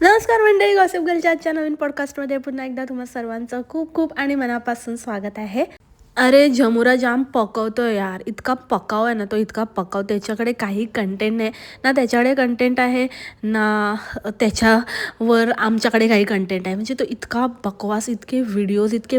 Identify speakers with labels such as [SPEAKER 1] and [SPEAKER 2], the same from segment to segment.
[SPEAKER 1] नमस्कार मंडळी गॉसिप गर्लच्या आजच्या नवीन पॉडकास्टमध्ये पुन्हा एकदा तुम्हा सर्वांचं खूप खूप आणि मनापासून स्वागत आहे. अरे जमुरा जाम पकवतो यार. इतका पकाव आहे ना तो इतका पकाव. त्याच्याकडे काही कंटेंट नाही. ना त्याच्याकडे कंटेंट आहे ना त्याच्यावर आमच्याकडे काही कंटेंट आहे म्हणजे तो इतका बकवास इतके व्हिडिओज इतके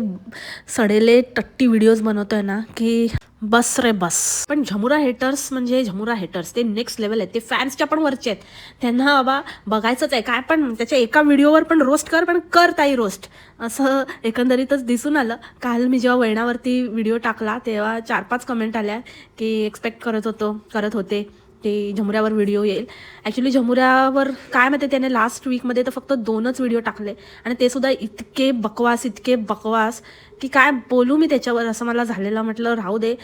[SPEAKER 1] सडेले टट्टी व्हिडिओज बनवतो आहे ना की बस रे बस. पण झमुरा हेटर्स म्हणजे झमुरा हेटर्स ते नेक्स्ट लेवल आहेत. ते फॅन्सच्या पण वरचे आहेत. त्यांना बाबा बघायचंच आहे. काय पण त्याच्या एका व्हिडिओवर पण रोस्ट कर पण कर ताई रोस्ट असं एकंदरीतच दिसून आलं. काल मी जेव्हा वळणावरती व्हिडिओ टाकला तेव्हा चार पाच कमेंट आल्या की एक्सपेक्ट करत होतो करत होते की झमुऱ्यावर व्हिडिओ येईल. ॲक्च्युली झमुऱ्यावर काय माहिती त्याने लास्ट वीकमध्ये तर फक्त दोनच व्हिडिओ टाकले. आणि ते सुद्धा इतके बकवास इतके बकवास की काय बोलू मी त्याच्यावर असं मला झालेलं म्हटलं राहू दे.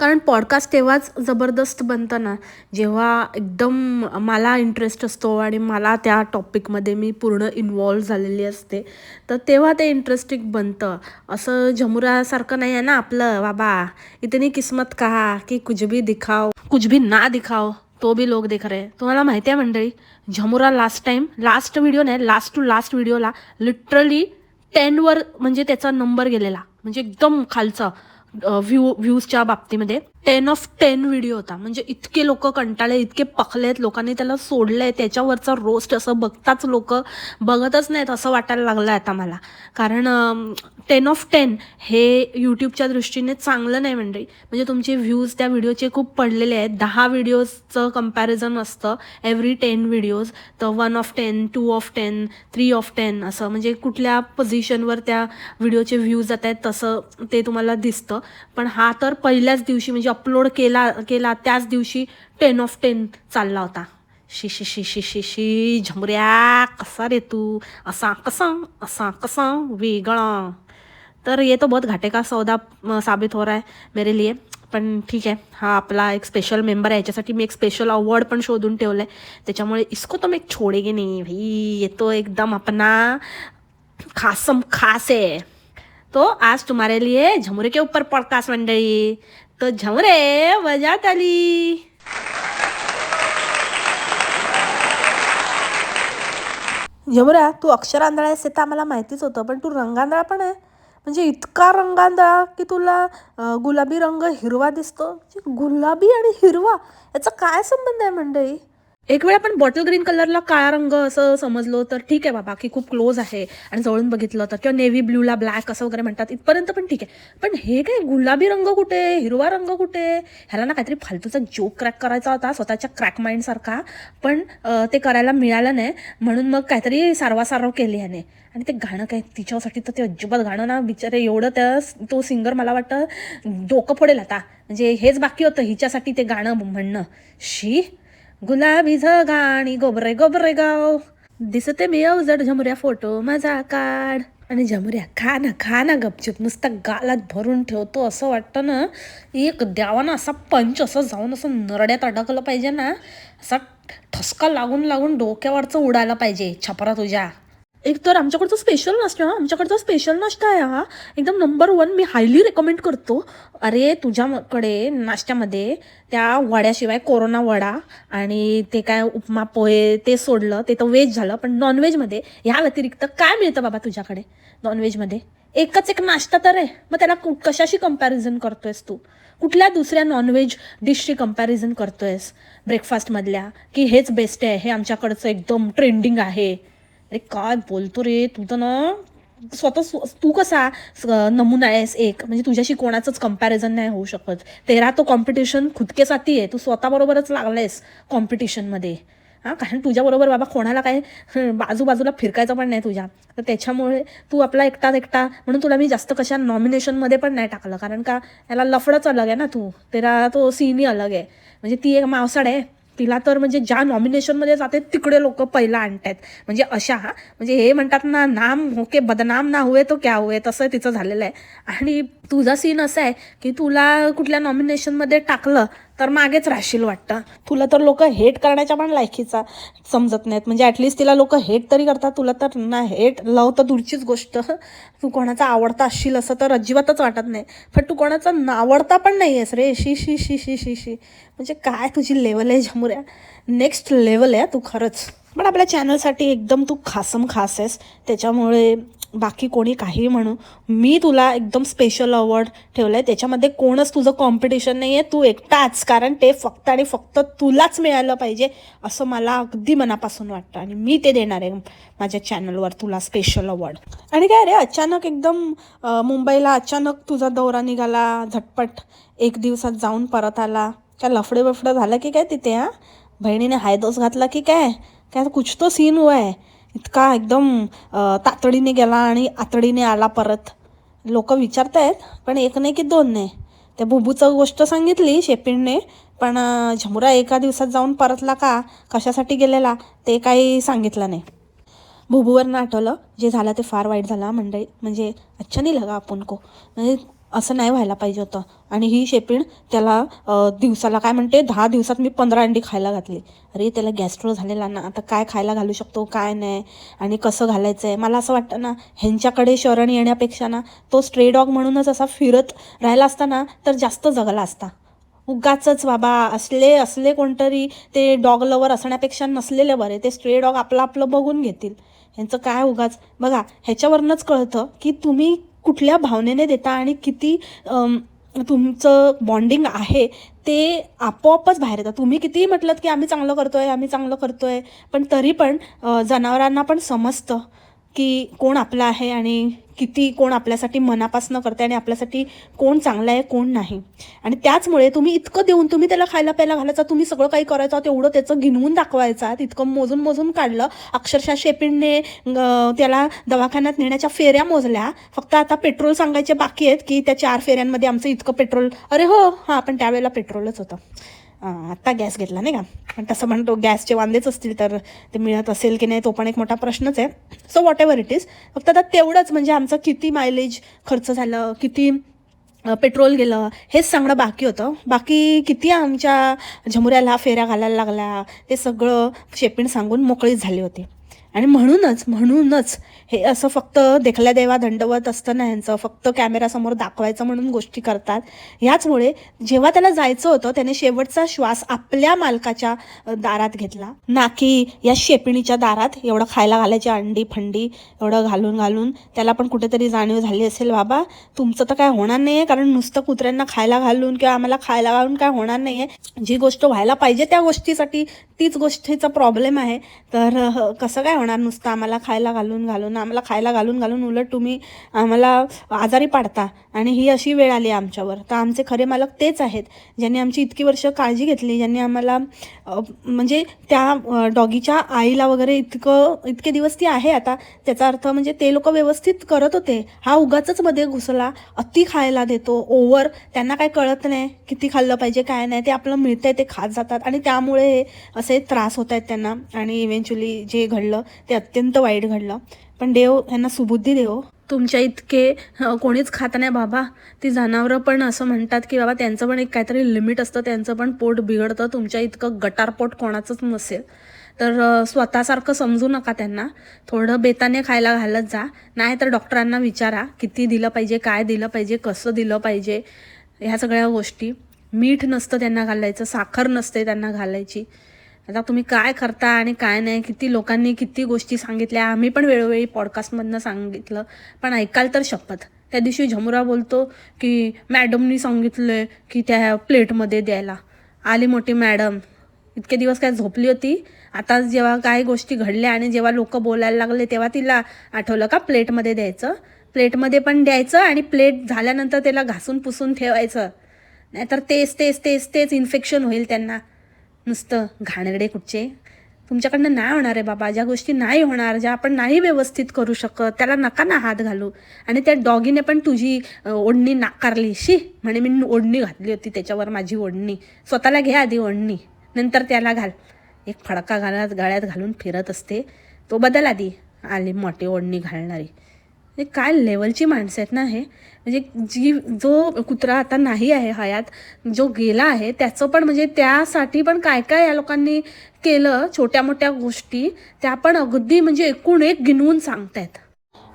[SPEAKER 1] कारण पॉडकास्ट तेव्हाच जबरदस्त बनतं ना जेव्हा एकदम मला इंटरेस्ट असतो आणि मला त्या टॉपिकमध्ये मी पूर्ण इन्वॉल्व झालेली असते तर तेव्हा ते इंटरेस्टिंग बनतं. असं झमुरासारखं नाही आहे ना आपलं बाबा इतनी किस्मत कहा की कुछ भी दिखाओ. कुछ भी ना दिखाओ तो भी लोक देख रहे तुम्हाला माहिती आहे मंडळी झमुरा लास्ट टाइम लास्ट व्हिडिओ नाही लास्ट टू लास्ट व्हिडिओला लिटरली टेनवर म्हणजे त्याचा नंबर गेलेला. म्हणजे एकदम खालचा. व्ह्यू व्ह्यूजच्या बाबतीमध्ये. टेन ऑफ टेन व्हिडिओ होता. म्हणजे इतके लोक कंटाळे इतके पखले आहेत लोकांनी त्याला सोडलंय त्याच्यावरचा रोस्ट असं बघताच लोक बघतच नाहीत असं वाटायला लागलं आता मला. कारण टेन ऑफ टेन हे यूट्यूबच्या दृष्टीने चांगलं नाही म्हणजे. म्हणजे तुमचे व्ह्यूज त्या व्हिडिओचे खूप पडलेले आहेत. दहा व्हिडिओजचं कंपॅरिझन असतं. एव्हरी टेन व्हिडिओज तर one of ten two of ten three of ten असं. म्हणजे कुठल्या पोझिशनवर त्या व्हिडिओचे व्ह्यूज जात आहेत तसं ते तुम्हाला दिसतं. पण हा तर पहिल्याच दिवशी म्हणजे अपलोड केला केला त्याच दिवशी टेन ऑफ टेन चालला होता. शी शी शी शी शी शी झमऱ्या कसा रे तू? असा कसा असा कसा वेगळा. तर ये तो बहुत घाटे का सौदा साबित हो रहा है मेरे लिए. पण ठीक आहे हा आपला एक स्पेशल मेंबर आहे. याच्यासाठी मी एक स्पेशल अवॉर्ड पण शोधून ठेवलं आहे त्याच्यामुळे इसको तो मी एक छोडेगे नाही भाई. ये तो एकदम अपना खासम खास है. तो आज तुम्हारे लिए झमुरे के ऊपर पॉडकास्ट मंडळी. तो झमरे मजात आली झमऱ्या तू अक्षरांधळा आहेस आम्हाला माहितीच होतं पण तू रंगांधळा पण आहे. म्हणजे इतका रंगांधळा की तुला गुलाबी रंग हिरवा दिसतो. म्हणजे गुलाबी आणि हिरवा याचा काय संबंध आहे मंडळी? एक वेळ आपण बॉटल ग्रीन कलरला काळा रंग असं समजलो तर ठीक आहे बाबा की खूप क्लोज आहे आणि जवळून बघितलं तर. किंवा नेव्ही ब्ल्यूला ब्लॅक असं वगैरे म्हणतात इथपर्यंत पण ठीक आहे. पण हे काय गुलाबी रंग कुठे हिरवा रंग कुठे? ह्याला ना काहीतरी फालतूचा जोक क्रॅक करायचा होता स्वतःच्या क्रॅक माइंडसारखा पण ते करायला मिळालं नाही म्हणून मग काहीतरी सारवासारव केली ह्याने. आणि ते गाणं काय तिच्यासाठी तर ते अजिबात गाणं ना बिचारे एवढं त्या तो सिंगर मला वाटतं डोकं फोडेल आता. म्हणजे हेच बाकी होतं हिच्यासाठी ते गाणं म्हणणं. शी गुलाबी गाणी गोबरे गोबरे गाव. दिसते मी अवजड झमऱ्या फोटो माझा काढ आणि झमऱ्या खा ना खा ना गपचूप नुसता गालात भरून ठेवतो असं वाटतं ना. एक द्यावा ना असा पंच असं जाऊन असं नरड्यात अडकलं पाहिजे ना. असा ठसका लागून लागून डोक्यावरचं उडायला पाहिजे छपरा तुझ्या. एक तर आमच्याकडचं स्पेशल नाश्ता ना आमच्याकडचा स्पेशल नाश्ता आहे हा. एकदम नंबर वन मी हायली रेकमेंड करतो. अरे तुझ्याकडे नाश्त्यामध्ये त्या वड्याशिवाय कोरोना वडा आणि ते काय उपमा पोहे ते सोडलं ते तर व्हेज झालं पण नॉनव्हेजमध्ये ह्या व्यतिरिक्त काय मिळतं बाबा तुझ्याकडे? नॉनव्हेजमध्ये एकच एक नाश्ता तर आहे. मग त्याला कु- कशाशी कंपॅरिझन करतोयस तू? कुठल्या दुसऱ्या नॉनव्हेज डिशशी कंपॅरिझन करतोयस? ब्रेकफास्टमधल्या की हेच बेस्ट आहे हे आमच्याकडचं एकदम ट्रेंडिंग आहे. अरे काय बोलतो रे? तू तर ना स्वतः स्व- तू कसा नमुना आहेस एक. म्हणजे तुझ्याशी कोणाचंच कंपॅरिझन नाही होऊ शकत. तेरा तो कॉम्पिटिशन खुदके साथी आहे. तू स्वतःबरोबरच लागलायस कॉम्पिटिशनमध्ये हां कारण तुझ्याबरोबर बाबा कोणाला काय बाजूबाजूला फिरकायचं पण नाही तुझ्या. तर त्याच्यामुळे तू आपला एकटाच एकटा म्हणून तुला मी जास्त कशा नॉमिनेशनमध्ये पण नाही टाकलं. कारण का याला लफडच अलग आहे ना तू. तेरा तो सीनही अलग आहे. म्हणजे ती एक मावसाड आहे. तिला तर म्हणजे ज्या नॉमिनेशनमध्ये जाते तिकडे लोक पहिला आणतायत. म्हणजे अशा हा म्हणजे हे म्हणतात ना नाम होके बदनाम ना हुए तो क्या हुए तसं तिचं झालेलं आहे. आणि तुझा सीन असा आहे की तुला कुठल्या नॉमिनेशनमध्ये टाकलं तर मागेच राहशील वाटतं. तुला तर लोक हेट करण्याच्या पण लायकीचा समजत नाहीत. म्हणजे ॲटलिस्ट तिला लोक हेट तरी करतात तुला तर ना हेट लव तर दूरचीच गोष्ट. तू कोणाचा आवडता असशील असं तर अजिबातच वाटत नाही. पण तू कोणाचा आवडता पण नाही आहेस रे. शी शी शी शी शी शी. म्हणजे काय तुझी लेवल आहे झमुऱ्या नेक्स्ट लेवल आहे तू खरंच. पण आपल्या चॅनलसाठी एकदम तू खासम खास आहेस. त्याच्यामुळे बाकी कोणी काही म्हणू. मी तुला एकदम स्पेशल अवॉर्ड ठेवलं आहे त्याच्यामध्ये कोणच तुझं कॉम्पिटिशन नाही आहे तू एकटाच. कारण ते फक्त आणि फक्त तुलाच मिळालं पाहिजे असं मला अगदी मनापासून वाटतं. आणि मी ते देणार आहे माझ्या चॅनलवर तुला स्पेशल अवॉर्ड आणि काय रे अचानक एकदम मुंबईला अचानक तुझा दौरा निघाला. झटपट एक दिवसात जाऊन परत आला. काय लफडे बफडं झालं की काय तिथे हां? बहिणीने हायदोस घातला की काय? काय कुछ तो सीन हुआ आहे इतका एकदम तातडीने गेला आणि आतडीने आला परत. लोक विचारत आहेत पण एक नाही की दोन नाही त्या बुबूचं गोष्ट सांगितली शेपिणने पण झमुरा एका दिवसात जाऊन परतला का? कशासाठी गेलेला? ते काही सांगितलं नाही. बुबूवरनं आठवलं जे झालं ते फार वाईट झालं मंडळी. म्हणजे अच्छा नाही लगा आपण को. म्हणजे असं नाही व्हायला पाहिजे होतं. आणि ही शेपीण त्याला दिवसाला काय म्हणते दहा दिवसात मी पंधरा अंडी खायला घातली. अरे त्याला गॅस्ट्रो झालेला ना आता काय खायला घालू शकतो काय नाही आणि कसं घालायचं आहे मला असं वाटतं ना ह्यांच्याकडे शरण येण्यापेक्षा ना तो स्ट्रे डॉग म्हणूनच असा फिरत राहिला असता ना तर जास्त जगला असता. उगाचच बाबा असले असले कोणतरी ते डॉग लवर असण्यापेक्षा नसलेले बरे ते स्ट्रे डॉग आपलं आपलं बघून घेतील. ह्यांचं काय उगाच बघा ह्याच्यावरनंच कळतं की तुम्ही कुठल्या भावनेने देता आणि किती तुमचं बॉन्डिंग आहे ते आपोआपच बाहेर येतं. तुम्ही कितीही म्हटलं की आम्ही चांगलं करतो आहे आम्ही चांगलं करतो आहे पण तरी पण जनावरांना पण समजतं की कोण आपलं आहे आणि किती कोण आपल्यासाठी मनापासनं करते आणि आपल्यासाठी कोण चांगलं आहे कोण नाही. आणि त्याचमुळे तुम्ही इतकं देऊन तुम्ही त्याला खायला प्यायला घालायचा तुम्ही सगळं काही करायचं तेवढं त्याचं गिनवून दाखवायचा इतकं मोजून मोजून काढलं. अक्षरशः शेपिणने त्याला दवाखान्यात नेण्याच्या फेऱ्या मोजल्या. फक्त आता पेट्रोल सांगायचे बाकी आहेत की त्या चार फेऱ्यांमध्ये आमचं इतकं पेट्रोल. अरे हो हां पण त्यावेळेला पेट्रोलच होतं. आत्ता गॅस घेतला नाही का? पण तसं म्हणतो गॅसचे वांदेच असतील तर ते मिळत असेल की नाही तो पण एक मोठा प्रश्नच आहे. So whatever it is फक्त आता तेवढंच म्हणजे आमचं किती मायलेज खर्च झालं किती पेट्रोल गेलं हेच सांगणं बाकी होतं. बाकी किती आमच्या झमुऱ्याला फेऱ्या घालायला लागल्या ते सगळं शेपीण सांगून मोकळीच झाली होती. आणि म्हणूनच म्हणूनच हे असं फक्त देखल्या देवा दंडवत असतं ना ह्यांचं फक्त कॅमेरासमोर दाखवायचं म्हणून गोष्टी करतात. ह्याचमुळे जेव्हा त्याला जायचं होतं त्याने शेवटचा श्वास आपल्या मालकाच्या दारात घेतला. ना की या शेपिणीच्या दारात एवढं खायला घालायची अंडी फंडी एवढं घालून घालून त्याला पण कुठेतरी जाणीव झाली असेल बाबा तुमचं तर काय होणार नाही आहे कारण नुसतं कुत्र्यांना खायला घालून किंवा आम्हाला खायला घालून काय होणार नाही आहे जी गोष्ट व्हायला पाहिजे त्या गोष्टीसाठी तीच गोष्टीचा प्रॉब्लेम आहे. तर कसं काय होणार नुसतं आम्हाला खायला घालून घालून आम्हाला खायला घालून घालून उलट तुम्ही आम्हाला आजारी पाडता. आणि ही अशी वेळ आली आमच्यावर. तर आमचे खरे मालक तेच आहेत. ज्यांनी आमची इतकी वर्ष काळजी घेतली ज्यांनी आम्हाला म्हणजे त्या डॉगीच्या आईला वगैरे इतकं इतके दिवस ती आहे आता. त्याचा अर्थ म्हणजे ते लोक व्यवस्थित करत होते. हा उगाच मध्ये घुसला अति खायला देतो ओव्हर त्यांना काय कळत नाही किती खाल्लं पाहिजे काय नाही. ते आपलं मिळतंय ते खात जातात. आणि त्यामुळे हे असे त्रास होत आहेत त्यांना. आणि इव्हेंच्युअली जे घडलं ते अत्यंत वाईट घडलं. पण देव यांना सुबुद्धी देव. तुमच्या इतके कोणीच खात नाही बाबा. ती जनावरं पण असं म्हणतात की बाबा त्यांचं पण एक काहीतरी लिमिट असतं त्यांचं पण पोट बिघडतं तुमच्या इतकं गटारपोट कोणाचंच नसेल. तर स्वतःसारखं समजू नका त्यांना. थोडं बेताने खायला घालत जा. नाही तर डॉक्टरांना विचारा किती दिलं पाहिजे काय दिलं पाहिजे कसं दिलं पाहिजे ह्या सगळ्या गोष्टी. मीठ नसतं त्यांना घालायचं साखर नसते त्यांना घालायची. आता तुम्ही काय करता आणि काय नाही किती लोकांनी किती गोष्टी सांगितल्या आम्ही पण वेळोवेळी पॉडकास्टमधनं सांगितलं पण ऐकाल तर शपथ. त्या दिवशी झमुरा बोलतो की मॅडमनी सांगितलं की त्या प्लेटमध्ये द्यायला. आली मोठी मॅडम. इतके दिवस काय झोपली होती? आता जेव्हा काही गोष्टी घडल्या आणि जेव्हा लोक बोलायला लागले तेव्हा तिला आठवलं का प्लेटमध्ये द्यायचं? प्लेटमध्ये पण द्यायचं आणि प्लेट झाल्यानंतर त्याला घासून पुसून ठेवायचं. नाहीतर तेच तेच तेच तेच इन्फेक्शन होईल त्यांना. नुसतं घाणेरडे कुठचे? तुमच्याकडनं नाही होणार आहे बाबा. ज्या गोष्टी नाही होणार ज्या आपण नाही व्यवस्थित करू शकत त्याला नका ना हात घालू. आणि त्या डॉगीने पण तुझी ओढणी नाकारली. शी! म्हणे मी ओढणी घातली होती त्याच्यावर माझी ओढणी. स्वतःला घ्या आधी ओढणी नंतर त्याला घाल. एक फडका घालत गळ्यात घालून फिरत असते. तो बदल आधी. आली मोठी ओढणी घालणारी. म्हणजे काय लेवलची माणसं आहेत ना हे? म्हणजे जी जो कुत्रा आता नाही आहे हयात जो गेला आहे त्याचं पण म्हणजे त्यासाठी पण काय काय या लोकांनी केलं छोट्या मोठ्या गोष्टी त्या पण अगदी म्हणजे एकूण एक गिनवून सांगतायत.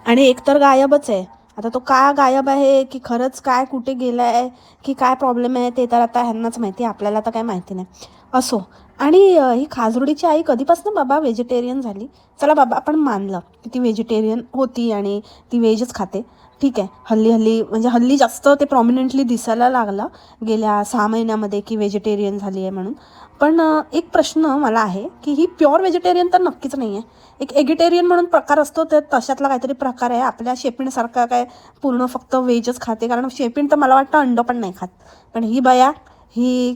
[SPEAKER 1] आणि एक तर गायबच आहे. आता तो का गायब आहे की खरंच काय कुठे गेला आहे की काय प्रॉब्लेम आहे ते तर आता ह्यांनाच माहिती आपल्याला तर काय माहिती नाही. असो. आणि ही खाजरुडीची आई कधीपासून बाबा व्हेजिटेरियन झाली? चला बाबा आपण मानलं की ती व्हेजिटेरियन होती आणि ती व्हेजच खाते. ठीक आहे. हल्ली हल्ली म्हणजे हल्ली जास्त ते प्रॉमिनंटली दिसायला लागलं गेल्या सहा महिन्यामध्ये की व्हेजिटेरियन झाली आहे म्हणून. पण एक प्रश्न मला आहे की ही प्युअर व्हेजिटेरियन तर नक्कीच नाही आहे. एक एगिटेरियन म्हणून प्रकार असतो तर तशातला काहीतरी प्रकार आहे. आपल्या शेपिणसारखा काय पूर्ण फक्त व्हेजच खाते. कारण शेपिण तर मला वाटतं अंड पण नाही खात. पण ही बया ही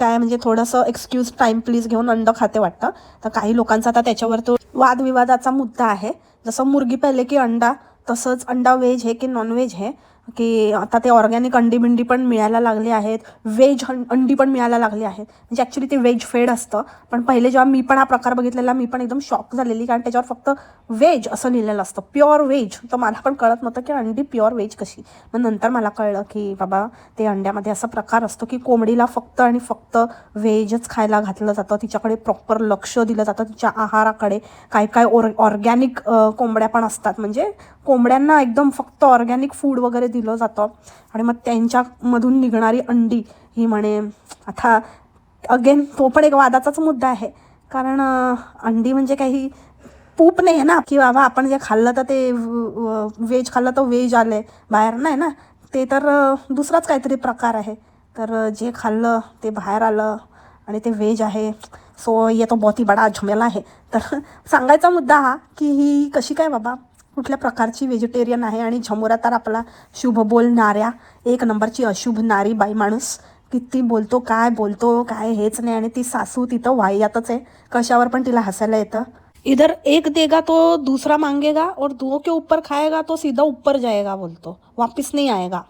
[SPEAKER 1] काय म्हणजे थोडंसं एक्सक्यूज टाईम प्लीज घेऊन अंड खाते वाटतं. तर काही लोकांचा आता त्याच्यावर तो वादविवादाचा मुद्दा आहे. जसं मुर्गी पहिले की अंडा तसंच अंडा व्हेज आहे की नॉनव्हेज आहे की आता ते ऑर्गॅनिक अंडी बिंडी पण मिळायला लागले आहेत. व्हेज अंडी पण मिळायला लागली आहेत. म्हणजे ॲक्च्युली ते व्हेज फेड असतं. पण पहिले जेव्हा मी पण हा प्रकार बघितलेला मी पण एकदम शॉक झालेली. कारण त्याच्यावर फक्त व्हेज असं लिहिलेलं असतं. प्युअर व्हेज तर मला पण कळत नव्हतं की अंडी प्युअर व्हेज कशी. मग नंतर मला कळलं की बाबा ते अंड्यामध्ये असा प्रकार असतो की कोंबडीला फक्त आणि फक्त व्हेजच खायला घातलं जातं. तिच्याकडे प्रॉपर लक्ष दिलं जातं. तिच्या आहाराकडे काय काय ऑर ऑर्गॅनिक कोंबड्या पण असतात. म्हणजे कोंबड्यांना एकदम फक्त ऑर्गॅनिक फूड वगैरे दिलं जातं. आणि मग त्यांच्यामधून निघणारी अंडी ही म्हणे आता अगेन तो पण एक वादाचाच मुद्दा आहे. कारण अंडी म्हणजे काही पूप नाही आहे ना की बाबा आपण जे खाल्लं तर ते व्हेज खाल्लं तर व्हेज आले बाहेर नाही ना. ते तर दुसराच काहीतरी प्रकार आहे. तर जे खाल्लं ते बाहेर आलं आणि ते व्हेज आहे. सो ये तो बहुत ही बडा झमेला आहे. तर सांगायचा मुद्दा हा की ही कशी काय बाबा? कुठल्या प्रकारची व्हेजिटेरियन आहे आणि झमोरा तर आपला शुभ बोलणाऱ्या एक नंबरची अशुभ नारी बाई माणूस. किती बोलतो काय बोलतो काय हेच नाही आणि ती सासू तिथं वाह्यातच आहे. कशावर पण तिला हसायला येतं. इधर एक देगा तो दूसरा मांगेगा और दो के ऊपर खाएगा तो सीधा ऊपर जाएगा बोलतो. वापिस नाही आएगा.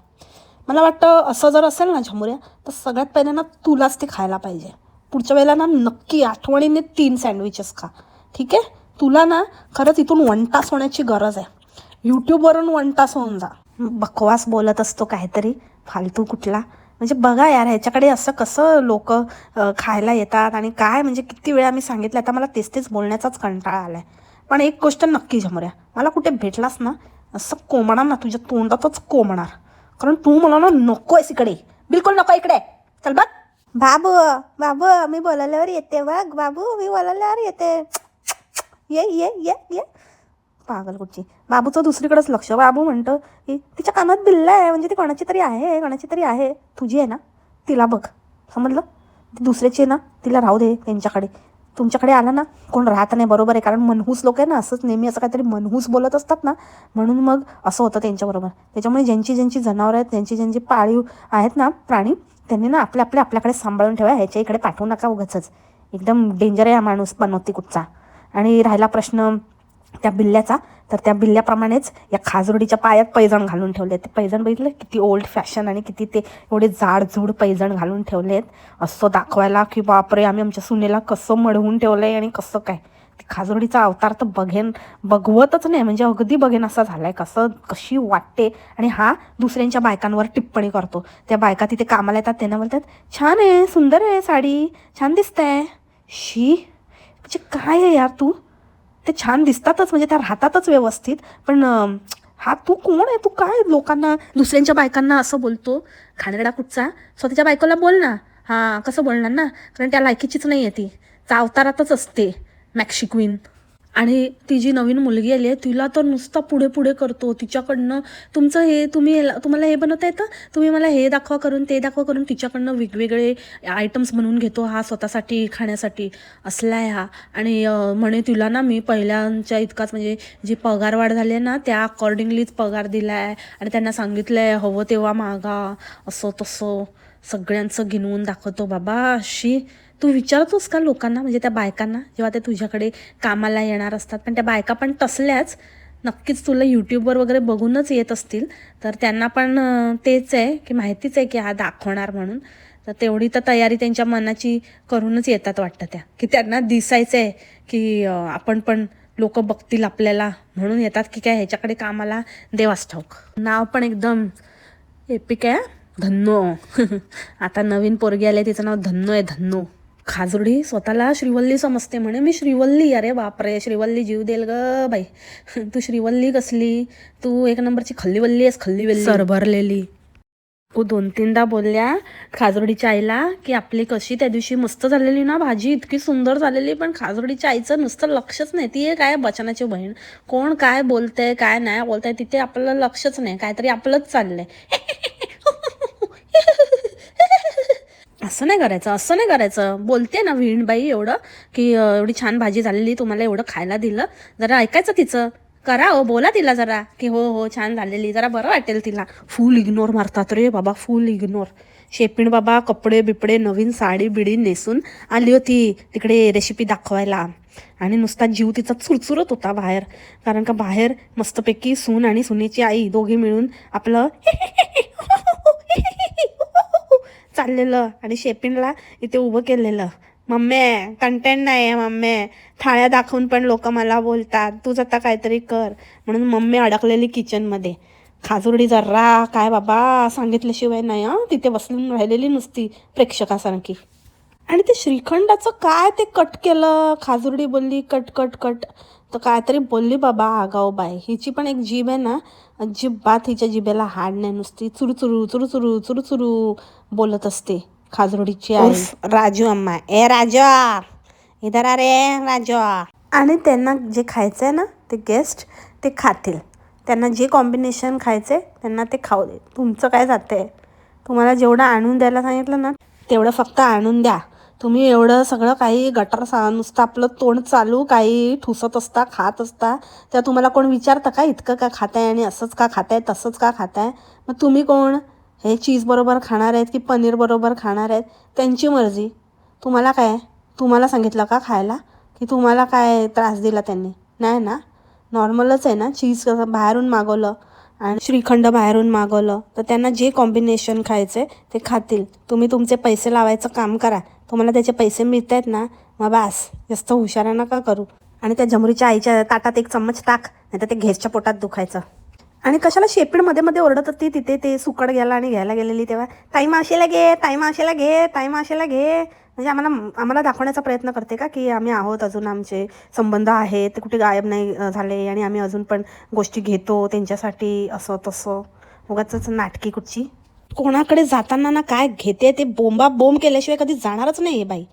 [SPEAKER 1] मला वाटतं असं जर असेल ना झमुऱ्या तर सगळ्यात पहिले ना तुलाच ते खायला पाहिजे. पुढच्या वेळेला ना नक्की आठवणीने तीन सँडविचेस खा. ठीक आहे? तुला ना खरंच इथून वन तास होण्याची गरज आहे. यूट्यूबवरून वन तास होऊन जा. बकवास बोलत असतो काहीतरी. फालतू कुठला? म्हणजे बघा यार ह्याच्याकडे असं कसं लोक खायला येतात आणि काय? म्हणजे किती वेळा मी सांगितलं आता मला तेच तेच बोलण्याचाच कंटाळा आलाय. पण एक गोष्ट नक्की झमऱ्या मला कुठे भेटलास ना असं कोंबणार ना तुझ्या तोंडातच कोंबणार कारण तू मला ना नको आहेस इकडे. बिलकुल नको इकडे. चल बघ. बाबू बाबू मी बोलायल्यावर येते बघ. बाबू मी बोलायल्यावर येते. ये ये ये ये. पागल कुठची बाबूचं दुसरीकडंच लक्ष. बाबू म्हणतं की तिच्या कानात बिल्ला आहे म्हणजे ती कोणाची तरी आहे कोणाची तरी आहे. तुझी आहे ना? तिला बघ. समजलं? ती दुसऱ्याची आहे ना? तिला राहू दे त्यांच्याकडे. तुमच्याकडे आला ना कोण राहत नाही बरोबर आहे. कारण मनहूस लोक आहे ना असंच नेहमी असं काहीतरी मनहूस बोलत असतात ना. म्हणून मग असं होतं त्यांच्याबरोबर. त्याच्यामुळे ज्यांची ज्यांची जनावरं आहेत ज्यांची ज्यांची पाळीव आहेत ना प्राणी त्यांनी ना आपल्या आपल्या आपल्याकडे सांभाळून ठेवा ह्याच्या इकडे पाठवू नका उगाच एकदम डेंजर आहे हा माणूस बनवती कुठचा आणि राहिला प्रश्न त्या बिल्ल्याचा तर त्या बिल्ल्याप्रमाणेच या खाजरुडीच्या पायात पैजण घालून ठेवले ते पैजण बघितलं? किती ओल्ड फॅशन आणि किती ते एवढे जाडजूड पैजण घालून ठेवलेत. असं दाखवायला की बापरे आम्ही आमच्या सुनेला कसं मडवून ठेवलंय आणि कसं काय? ते खाजरुडीचा अवतार तर बघेन बघवतच नाही. म्हणजे अगदी बघेन असा झालाय. कसं कशी वाटते? आणि हा दुसऱ्यांच्या बायकांवर टिप्पणी करतो. त्या बायका तिथे कामाला येतात त्यांना बोलतात छान आहे सुंदर आहे साडी. छान दिसतंय. शी. म्हणजे काय आहे यार तू? ते छान दिसतातच म्हणजे त्या राहतातच व्यवस्थित पण हा तू कोण आहे? तू काय लोकांना दुसऱ्यांच्या बायकांना असं बोलतो? खानगडा कुठचा? स्वतःच्या बायकोला बोल ना. हां कसं बोलणार ना? कारण त्या लायकीचीच नाही आहे ती अवतारातच असते मॅक्शी क्वीन. आणि ती जी नवीन मुलगी आली आहे तिला तर नुसता पुढे पुढे करतो. तिच्याकडनं तुमचं हे तुम्ही तुम्हाला हे बनवता येतं? तुम्ही मला हे दाखवा करून ते दाखवा करून तिच्याकडनं वेगवेगळे आयटम्स बनवून घेतो हा स्वतःसाठी खाण्यासाठी. असला आहे हा आणि म्हणे तुला ना मी पहिल्यांच्या इतकाच म्हणजे जी पगारवाढ झाली आहे ना त्या अकॉर्डिंगलीच पगार दिला आहे आणि त्यांना सांगितलं आहे हवं तेव्हा मागा. असं तसं सगळ्यांचं गिनवून दाखवतो. बाबा अशी तू विचारतोस का लोकांना म्हणजे त्या बायकांना जेव्हा ते तुझ्याकडे कामाला येणार असतात पण त्या बायका पण तसल्याच नक्कीच तुला यूट्यूबवर वगैरे बघूनच येत असतील तर त्यांना पण तेच आहे की माहितीच आहे की हा दाखवणार म्हणून तर तेवढी तर तयारी त्यांच्या मनाची करूनच येतात वाटतं त्या की त्यांना दिसायचं आहे की आपण पण लोक बघतील आपल्याला म्हणून येतात की काय ह्याच्याकडे कामाला देवास ठाऊक. नाव पण एकदम एपिक आहे धन्नो. आता नवीन पोरगी आले तिचं नाव धन्नो आहे धन्नो. खाजुर्डी स्वतःला श्रीवल्ली समजते म्हणे. मी श्रीवल्ली अरे बापरे श्रीवल्ली जीव देल ग बाई. तू श्रीवल्ली कसली? तू एक नंबरची खल्लीवल्ली आहेस खल्लीवल्ली. सरभरलेली. तू दोन तीनदा बोलल्या खाजोडीच्या आईला की आपली कशी त्या दिवशी मस्त झालेली ना भाजी इतकी सुंदर झालेली पण खाजोडीच्या आईचं नुसतं लक्षच नाही. ती एक आहे बचनाची बहीण. कोण काय बोलतंय काय नाही बोलतंय तिथे आपलं लक्षच नाही. काहीतरी आपलंच चाललंय. असं नाही करायचं असं नाही करायचं. बोलते ना विणबाई एवढं की एवढी छान भाजी झालेली तुम्हाला एवढं खायला दिलं. जरा ऐकायचं तिचं. करा हो बोला तिला जरा की हो हो छान झालेली. जरा बरं वाटेल तिला. फुल इग्नोर मारतात रे बाबा फुल इग्नोर. शेपिण बाबा कपडे बिपडे नवीन साडी बिडी नेसून आली होती तिकडे रेसिपी दाखवायला. आणि नुसता जीव तिचा चुरचुरत होता बाहेर. कारण का बाहेर मस्तपैकी सून आणि सुनेची आई दोघी मिळून आपलं हो, हो, हो, चाललेलं आणि शेपिनला इथे उभं केलेलं. मम्मी कंटेंट नाही आहे मम्मी. थाळ्या दाखवून पण लोक मला बोलतात. तूच आता काहीतरी कर. म्हणून मम्मी अडकलेली किचनमध्ये खाजुर्डी जर्रा काय बाबा सांगितल्याशिवाय नाही हं? तिथे बसून राहिलेली नुसती प्रेक्षकासारखी. आणि ते श्रीखंडाचं काय ते कट केलं? खाजुर्डी बोलली कट कट कट. तर काहीतरी बोलली बाबा आगाव बाय हिची पण एक जीभ आहे ना अजिबात हिच्या जिभेला हाड नाही नुसती चुरुचुरू चुरुचुरू चुरुचुरू बोलत असते खाजरोडीची आई. राजू अम्मा. ए राजा! इधर आ रे राजा! आणि त्यांना जे खायचं आहे ना ते गेस्ट ते खातील. त्यांना जे कॉम्बिनेशन खायचं आहे त्यांना ते खाऊ दे. तुमचं काय जातंय? तुम्हाला जेवढं आणून द्यायला सांगितलं ना तेवढं फक्त आणून द्या. तुम्ही एवढं सगळं काही गटर सा नुसतं आपलं तोंड चालू काही ठुसत असता खात असता तेव्हा तुम्हाला कोण विचारतं का इतकं का खाताय आणि असंच का खाताय तसंच का खाताय? मग तुम्ही कोण? हे चीजबरोबर खाणार आहेत की पनीर बरोबर खाणार आहेत? त्यांची मर्जी. तुम्हाला काय? तुम्हाला सांगितलं का खायला? की तुम्हाला काय त्रास दिला त्यांनी? नाही ना? नॉर्मलच आहे ना? चीज कसं बाहेरून मागवलं आणि श्रीखंड बाहेरून मागवलं तर त्यांना जे कॉम्बिनेशन खायचं आहे ते खातील. तुम्ही तुमचे पैसे लावायचं काम करा. तुम्हाला त्याचे पैसे मिळत आहेत ना मग बास जास्त हुशारा नका करू. आणि त्या जमुरीच्या आईच्या ताटात एक चम्मच टाक नाही तर ते घेरच्या पोटात दुखायचं. आणि कशाला शेपीडमध्ये मध्ये ओरडत होती तिथे ते सुकड गेला आणि घ्यायला गेलेली तेव्हा ताई मावशीला घे ताई मावशीला घे ताई मावशीला घे. म्हणजे आम्हाला आम्हाला दाखवण्याचा प्रयत्न करते का की आम्ही आहोत अजून आमचे संबंध आहेत ते कुठे गायब नाही झाले आणि आम्ही अजून पण गोष्टी घेतो त्यांच्यासाठी असं तसं. उगाच नाटकी कुठची. कोणाकडे जाताना ना काय घेते ते बोंबा बोंब केल्याशिवाय कधी जाणारच नाही आहे बाई.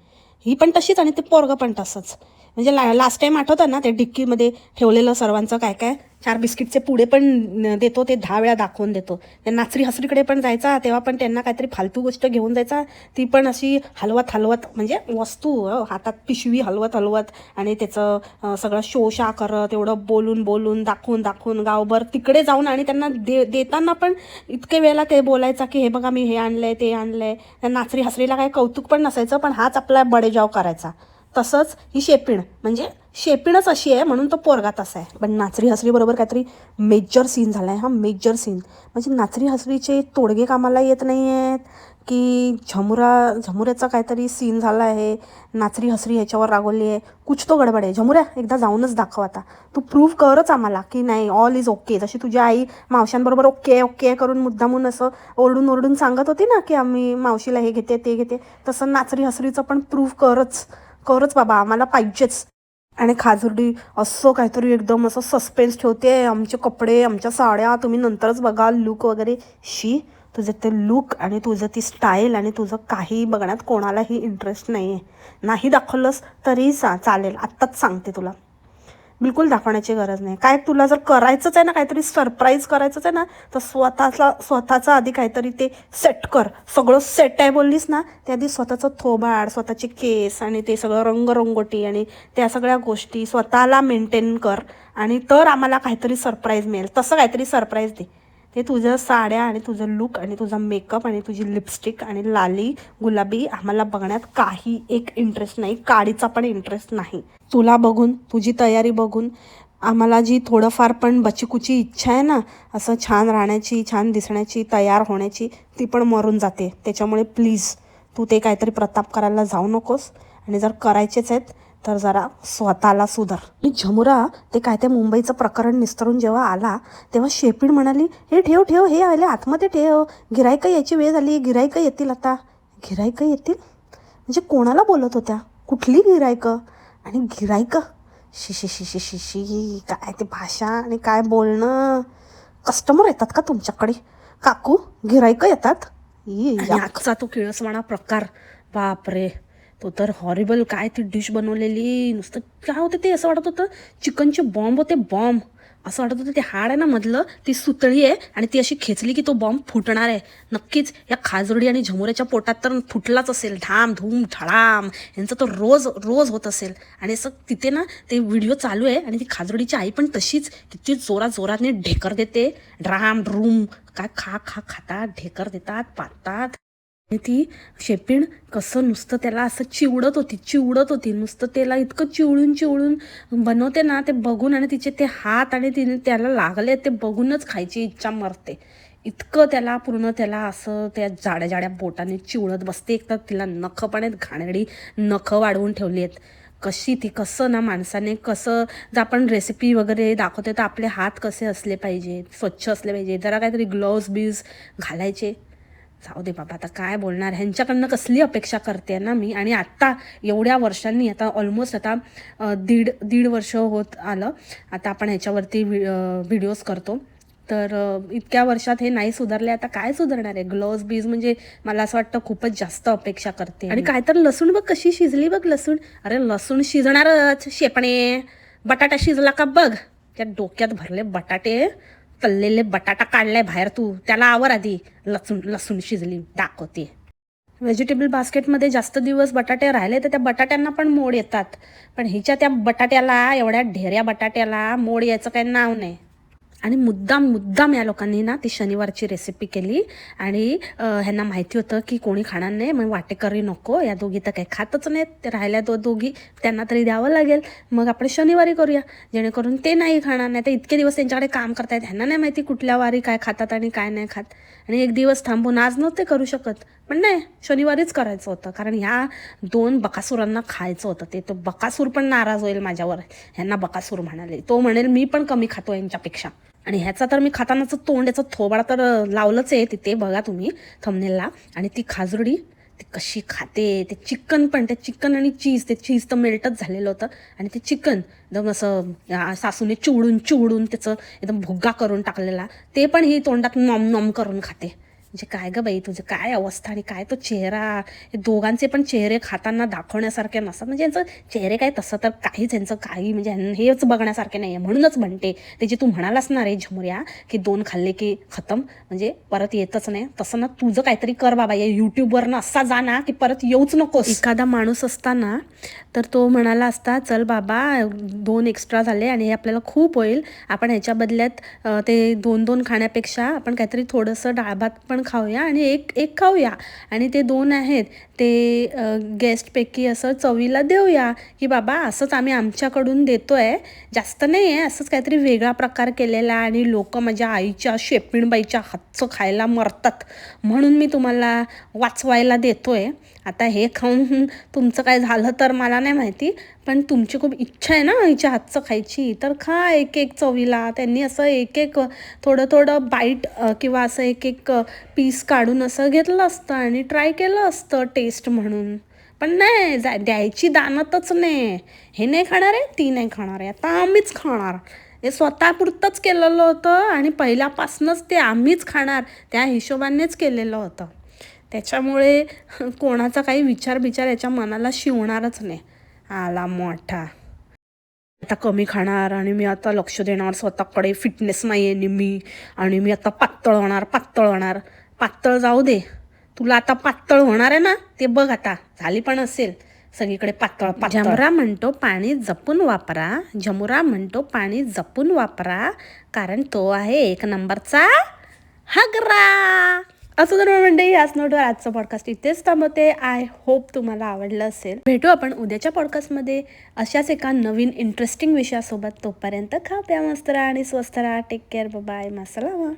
[SPEAKER 1] ही पण तशीच आणि ते पोरगं पण तसंच. म्हणजे ला लास्ट टाईम आठवतं ना ते डिक्कीमध्ये ठेवलेलं सर्वांचं काय काय? चार बिस्किटचे पुढे पण देतो ते दहा वेळा दाखवून देतो. नाचरी हसरीकडे पण जायचा तेव्हा पण त्यांना काहीतरी फालतू गोष्ट घेऊन जायचा. ती पण अशी हलवत हलवत म्हणजे वस्तू हातात पिशवी हलवत हलवत आणि त्याचं सगळं शोशा करत एवढं बोलून बोलून दाखवून दाखवून गावभर तिकडे जाऊन आणि त्यांना दे देताना पण इतके वेळेला ते बोलायचा की हे बघा मी हे आणलंय ते आणलंय. आहे नाचरी हसरीला काही कौतुक पण नसायचं पण हाच आपला बडेजाव करायचा. तसंच ही शेपीण म्हणजे शेपीणच अशी आहे म्हणून तो पोरगा तसा आहे. पण नाचरी हसरी बरोबर काहीतरी मेजर सीन झाला आहे हा मेजर सीन म्हणजे नाचरी हसरीचे तोडगे कामाला येत नाही आहेत की झमुरा झमुऱ्याचा काहीतरी सीन झाला आहे नाचरी हसरी ह्याच्यावर रागवली आहे कुछ तो गडबड आहे. झमुऱ्या एकदा जाऊनच दाखव आता. तू प्रूव्ह करच आम्हाला की नाही ऑल इज ओके जशी तुझी आई मावशांबरोबर ओके ओके करून मुद्दामून असं ओरडून ओरडून सांगत होती ना की आम्ही मावशीला हे घेते ते घेते तसं नाचरी हसरीचं पण प्रूव्ह करच. करच बाबा आम्हाला पाहिजेच. आणि खाजुर्डी असं काहीतरी एकदम असं सस्पेन्स ठेवते आमचे कपडे आमच्या साड्या तुम्ही नंतरच बघा लुक वगैरे. शी तुझं ते लुक आणि तुझं ती स्टाईल आणि तुझं काही बघण्यात कोणालाही इंटरेस्ट नाही आहे नाही दाखवलंस तरी सा चालेल आत्ताच सांगते तुला. बिलकुल दाखवण्याची गरज नाही. काय तुला जर करायचंच आहे ना काहीतरी सरप्राईज करायचंच आहे ना तर स्वतःचा स्वतःचा आधी काहीतरी ते सेट कर. सगळं सेट आहे बोललीस ना त्या आधी स्वतःचं थोबाड स्वतःचे केस आणि ते सगळं रंगरंगोटी आणि त्या सगळ्या गोष्टी स्वतःला मेंटेन कर. आणि तर आम्हाला काहीतरी सरप्राईज मिळेल. तसं काहीतरी सरप्राईज दे. ते तुझ्या साड्या आणि तुझं लुक आणि तुझा मेकअप आणि तुझी लिपस्टिक आणि लाली गुलाबी आम्हाला बघण्यात काही एक इंटरेस्ट नाही काडीचा पण इंटरेस्ट नाही. तुला बघून तुझी तयारी बघून आम्हाला जी थोडंफार पण बचीकुची इच्छा आहे ना असं छान राहण्याची छान दिसण्याची तयार होण्याची ती पण मरून जाते. त्याच्यामुळे प्लीज तू ते काहीतरी प्रताप करायला जाऊ नकोस. आणि जर करायचेच आहेत
[SPEAKER 2] तर जरा स्वतःला सुधार. आणि झमुरा ते काय ते मुंबईचं प्रकरण निस्तरून जेव्हा आला तेव्हा शेपीड म्हणाली हे ठेव ठेव हे आले आतमध्ये ठेव. गिरायकं याची वेळ झाली गिरायकं येतील आता. गिरायकं येतील? म्हणजे कोणाला बोलत होत्या? कुठली गिरायकं आणि गिरायकं शी शी शी शी शी शी काय ते भाषा आणि काय बोलणं? कस्टमर येतात का तुमच्याकडे? काकू गिरायकं येतात?
[SPEAKER 1] आजचा तो किळसवाणा प्रकार बापरे. तो तर हॉरिबल काय ती डिश बनवलेली नुसतं काय होतं ते असं वाटत होतं चिकनचे बॉम्ब होते बॉम्ब असं वाटत होतं ते हाड आहे ना मधलं ती सुतळी आहे आणि ती अशी खेचली की तो बॉम्ब फुटणार आहे. नक्कीच या खाजडी आणि झमुऱ्याच्या पोटात तर फुटलाच असेल धाम धूम धडाम. यांचा तर रोज रोज होत असेल. आणि असं तिथे ना ते व्हिडिओ चालू आहे आणि ती खाजडीची आई पण तशीच किती जोरात जोराने ढेकर देते. ड्राम ड्रूम काय खा खा खातात ढेकर देतात पातात. आणि ती शेपीण कसं नुसतं त्याला असं चिवडत होती चिवडत होती. नुसतं त्याला इतकं चिवळून चिवळून बनवते ना ते बघून आणि तिचे ते हात आणि तिने त्याला लागले ते बघूनच खायची इच्छा मरते. इतकं त्याला पूर्ण त्याला असं त्या जाड्या जाड्या बोटाने चिवळत बसते. एक तर तिला नखं पण आहेत घाणेरडी नखं वाढवून ठेवली आहेत. कशी ती कसं ना माणसाने कसं जर आपण रेसिपी वगैरे दाखवते तर आपले हात कसे असले पाहिजे स्वच्छ असले पाहिजे. जरा काहीतरी ग्लोव्ज बीज घालायचे. जाऊ दे बाबा आता काय बोलणार? ह्यांच्याकडनं कसली अपेक्षा करते ना मी? आणि आत्ता एवढ्या वर्षांनी आता ऑलमोस्ट आता दीड दीड वर्ष होत आलं. आता आपण ह्याच्यावरती व्हि व्हिडिओज करतो. तर इतक्या वर्षात हे नाही सुधारले आता काय सुधारणार आहे? ग्लोव्ज बीज म्हणजे मला असं वाटतं खूपच जास्त अपेक्षा करते आणि काय तर लसूण बघ कशी शिजली बघ लसूण. अरे लसूण शिजणारच शेपणे. बटाटा शिजला का बघ? त्या डोक्यात भरले बटाटे. तल्लेले बटाटा काढलाय बाहेर तू. त्याला आवर आधी. लसूण लसूण शिजली. दाखवते. व्हेजिटेबल बास्केटमध्ये जास्त दिवस बटाटे राहिले तर त्या बटाट्यांना पण मोड येतात. पण हिच्या त्या बटाट्याला एवढ्या ढेऱ्या बटाट्याला मोड यायचं काही नाव नाही. आणि मुद्दाम मुद्दाम या लोकांनी ना ती शनिवारची रेसिपी केली. आणि ह्यांना माहिती होतं की कोणी खाणार नाही मग वाटेकरी नको या दोघी तर काही खातच नाहीत. ते राहिल्या दो दोघी त्यांना तरी द्यावं लागेल. मग आपण शनिवारी करूया. जेणेकरून ते नाही खाणार नाही तर इतके दिवस त्यांच्याकडे काम करतायत ह्यांना नाही माहिती कुठल्या वारी काय खातात आणि काय नाही खात. आणि एक दिवस थांबून आज नव्हते करू शकत. पण नाही शनिवारीच करायचं होतं. कारण ह्या दोन बकासुरांना खायचं होतं. ते तो बकासूर पण नाराज होईल माझ्यावर. ह्यांना बकासूर म्हणाले. तो म्हणेल मी पण कमी खातो यांच्यापेक्षा. आणि ह्याचा तर मी खातानाचं तोंड याचं थोबाडा तर लावलंच आहे तिथे बघा तुम्ही थमनेलला आणि ती खाजरुडी ती कशी खाते ते चिकन पण ते चिकन आणि चीज ते चीज तर मेल्टच झालेलं होतं. आणि ते चिकन एकदम असं सासूने चिवडून चिवडून त्याचं एकदम भुग्गा करून टाकलेला. ते पण ही तोंडात नॉम नॉम करून खाते. म्हणजे काय गं बाई तुझं काय अवस्था आणि काय तो चेहरा? हे दोघांचे पण चेहरे खाताना दाखवण्यासारखे नसतात. म्हणजे यांचं चेहरे काय तसं तर काहीच यांचं काही म्हणजे हेच बघण्यासारखे नाही आहे म्हणूनच म्हणते ते जे तू म्हणालास ना रे झमुऱ्या की दोन खाल्ले की खतम म्हणजे परत येतच नाही. तसं ना तुझं काहीतरी कर बाबा या यूट्यूबवरनं असा जा ना की परत येऊच नकोस. एखादा माणूस असताना तर तो म्हणाला असता चल बाबा दोन एक्स्ट्रा झाले आणि हे आपल्याला खूप होईल. आपण ह्याच्या बदल्यात ते दोन दोन खाण्यापेक्षा आपण काहीतरी थोडंसं डाळ भात पण खाऊया आणि एक एक खाऊया. आणि ते दोन आहेत ते गेस्टपैकी असं चवीला देऊया की बाबा असंच आम्ही आमच्याकडून देतो आहे जास्त नाही आहे असंच काहीतरी वेगळा प्रकार केलेला आणि लोक माझ्या आईच्या शेपिणबाईच्या हातचं खायला मरतात म्हणून मी तुम्हाला वाचवायला देतो आहे आता हे खाऊन तुमचं काय झालं तर मला नाही माहिती पण तुमची खूप इच्छा आहे ना आईच्या हातचं खायची. तर खा एक एक चवीला. त्यांनी असं एक एक थोडं थोडं बाईट किंवा असं एक एक पीस काढून असं घेतलं असतं आणि ट्राय केलं असतं टेस्ट म्हणून. पण नाही जा द्यायची दानतच नाही. हे नाही खाणार आहे ती नाही खाणार आहे. आता आम्हीच खाणार. हे स्वतःपुरतंच केलेलं होतं आणि पहिल्यापासूनच ते आम्हीच खाणार त्या हिशोबानेच केलेलं होतं. त्याच्यामुळे कोणाचा काही विचार बिचार याच्या मनाला शिवणारच नाही. आला मोठा. आता कमी खाणार आणि मी आता लक्ष देणार स्वतःकडे फिटनेस नाही आहे मी. आणि मी आता पातळ होणार पातळ होणार. पातळ जाऊ दे. तुला आता पातळ होणार आहे ना? ते बघ आता. झाली पण असेल. सगळीकडे पातळ पातळ. म्हणतो पाणी जपून वापरा. झमुरा म्हणतो पाणी जपून वापरा. कारण तो आहे एक नंबरचा हगरा. असं तर म्हणते याच नोटवर आजचं पॉडकास्ट इथेच थांबवते. आय होप तुम्हाला आवडलं असेल. भेटू आपण उद्याच्या पॉडकास्टमध्ये अशाच एका नवीन इंटरेस्टिंग विषयासोबत. तोपर्यंत खा प्या मस्त राहा आणि स्वस्त राहा. Take care bye मासलामा